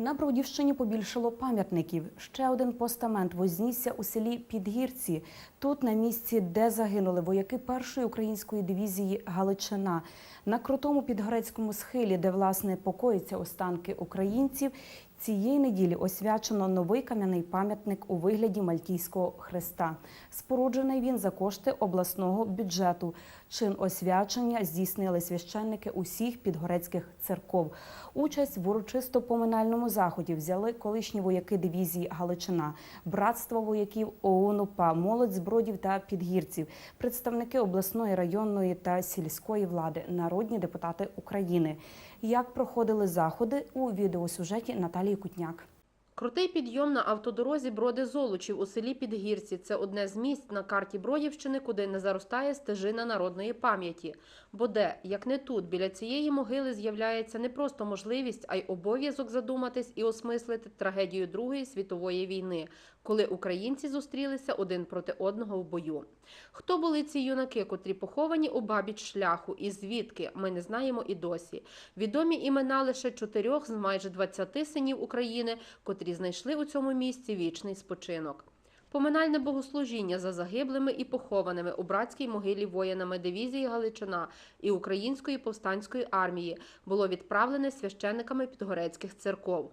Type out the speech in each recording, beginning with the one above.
На Бродівщині побільшало пам'ятників. Ще один постамент вознісся у селі Підгірці. Тут, на місці, де загинули вояки першої української дивізії Галичина. На крутому підгорецькому схилі, де власне покоїться останки українців, цієї неділі освячено новий кам'яний пам'ятник у вигляді Мальтійського хреста. Споруджений він за кошти обласного бюджету. Чин освячення здійснили священники усіх підгорецьких церков. Участь в урочисто-поминальному заході взяли колишні вояки дивізії Галичина, братство вояків ОУН УПА, молодь з бродів та підгірців, представники обласної, районної та сільської влади, народні депутати України. Як проходили заходи у відеосюжеті Наталії Кутняк. Крутий підйом на автодорозі Броди Золочів у селі Підгірці. Це одне з місць на карті Бродівщини, куди не заростає стежина народної пам'яті. Бо де, як не тут, біля цієї могили з'являється не просто можливість, а й обов'язок задуматись і осмислити трагедію Другої світової війни, коли українці зустрілися один проти одного в бою. Хто були ці юнаки, котрі поховані у бабіч шляху, і звідки ми не знаємо і досі. Відомі імена лише чотирьох з майже 20 синів України, котрі знайшли у цьому місці вічний спочинок. Поминальне богослужіння за загиблими і похованими у братській могилі воїнами дивізії Галичина і Української повстанської армії було відправлене священниками підгорецьких церков.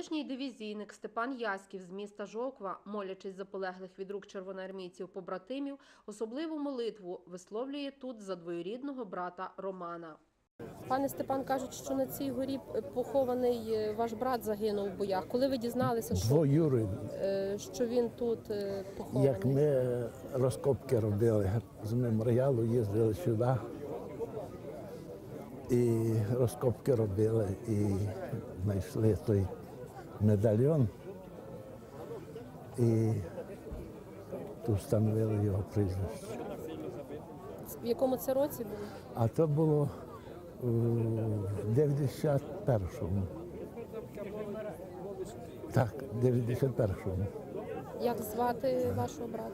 Колишній дивізійник Степан Яськів з міста Жовква, молячись за полеглих від рук червоноармійців побратимів, особливу молитву висловлює тут за двоюрідного брата Романа. Пане Степан кажуть, що на цій горі похований е, ваш брат загинув у боях. Коли ви дізналися, Двоюрий, е, що він тут е, як ми розкопки робили з меморіалу, їздили сюди і розкопки робили, і знайшли той медальйон і встановили його прізвище. в якому це році був? А то було у 91-му. Так, 91-му. Як звати вашого брата?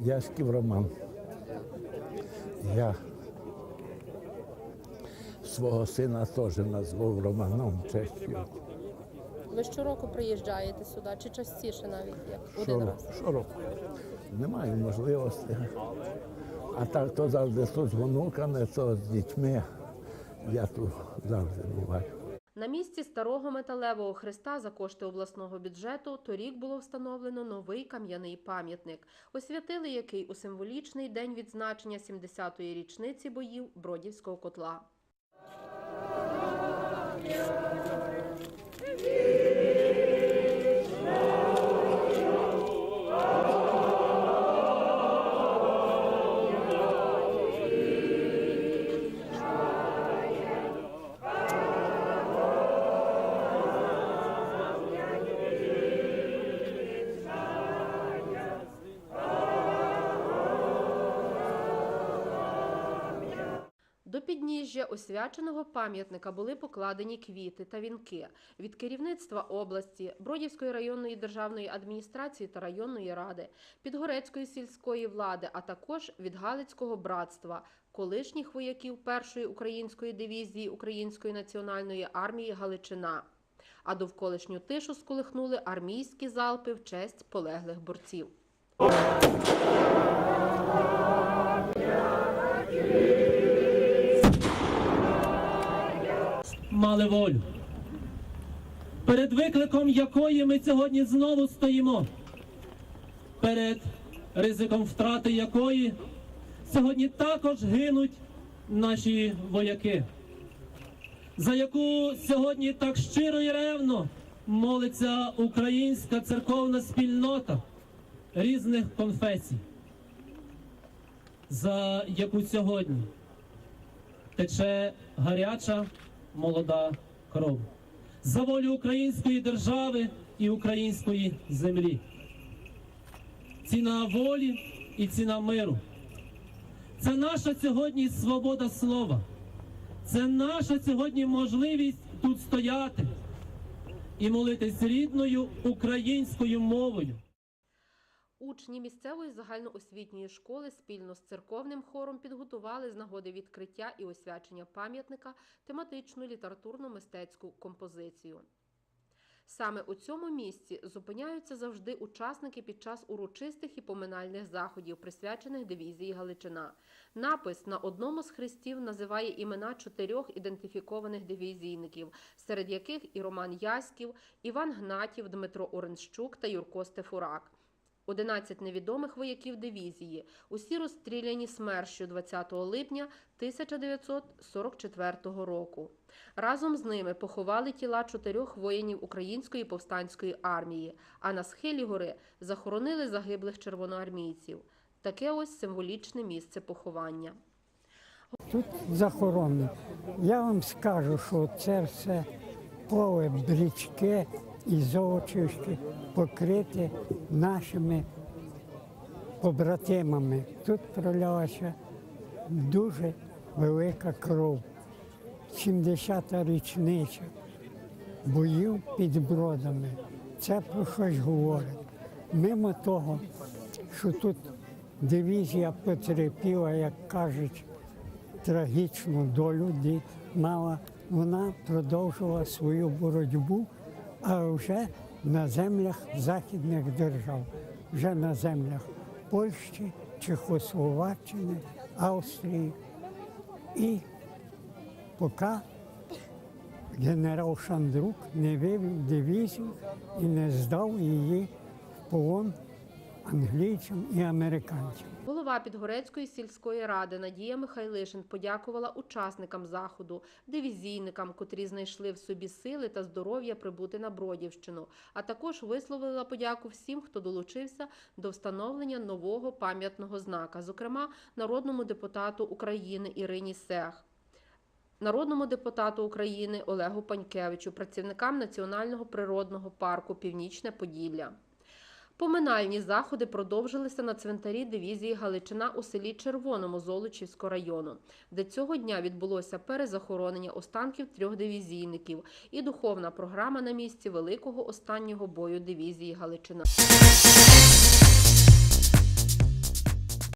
Яськів Роман. Я свого сина теж назвав Романом честю. Ви щороку приїжджаєте сюди, чи частіше навіть як один Щороку. раз? Щороку. Немає можливості. А так то завжди то з внуками, то з дітьми. Я тут завжди буваю. На місці старого металевого хреста за кошти обласного бюджету торік було встановлено новий кам'яний пам'ятник, освятили який у символічний день відзначення 70-ї річниці боїв Бродівського котла. До підніжжя освяченого пам'ятника були покладені квіти та вінки від керівництва області, Бродівської районної державної адміністрації та районної ради, Підгорецької сільської влади, а також від Галицького братства, колишніх вояків першої української дивізії Української національної армії Галичина. А довколишню тишу сколихнули армійські залпи в честь полеглих борців. Мали волю, перед викликом якої ми сьогодні знову стоїмо, перед ризиком втрати якої сьогодні також гинуть наші вояки, за яку сьогодні так щиро і ревно молиться українська церковна спільнота різних конфесій, за яку сьогодні тече гаряча молода кров, за волю української держави і української землі. Ціна волі і ціна миру. Це наша сьогодні свобода слова. Це наша сьогодні можливість тут стояти і молитись рідною українською мовою. Учні місцевої загальноосвітньої школи спільно з церковним хором підготували з нагоди відкриття і освячення пам'ятника тематичну літературно-мистецьку композицію. Саме у цьому місці зупиняються завжди учасники під час урочистих і поминальних заходів, присвячених дивізії Галичина. Напис на одному з хрестів називає імена чотирьох ідентифікованих дивізійників, серед яких і Роман Яськів, Іван Гнатів, Дмитро Оренщук та Юрко Стефурак. 11 невідомих вояків дивізії, усі розстріляні смерщу 20 липня 1944 року. Разом з ними поховали тіла чотирьох воїнів Української повстанської армії, а на схилі гори захоронили загиблих червоноармійців. Таке ось символічне місце поховання. Тут захоронено. Я вам скажу, що це все поле брічки і золочівське покрите нашими побратимами. Тут пролялася дуже велика кров. 70-та річниця боїв під бродами. Це про щось говорить. Мимо того, що тут дивізія потерпіла, як кажуть, трагічну долю мала, вона продовжувала свою боротьбу, а вже на землях західних держав, вже на землях Польщі, Чехословаччини, Австрії. І поки генерал Шандрук не вивів дивізію і не здав її в полон англійцям і американцям. Голова Підгорецької сільської ради Надія Михайлишин подякувала учасникам заходу, дивізійникам, котрі знайшли в собі сили та здоров'я прибути на Бродівщину, а також висловила подяку всім, хто долучився до встановлення нового пам'ятного знака, зокрема народному депутату України Ірині Сех. Народному депутату України Олегу Панькевичу, працівникам Національного природного парку Північне Поділля. Поминальні заходи продовжилися на цвинтарі дивізії Галичина у селі Червоному Золочівського району, де цього дня відбулося перезахоронення останків трьох дивізійників і духовна програма на місці великого останнього бою дивізії Галичина.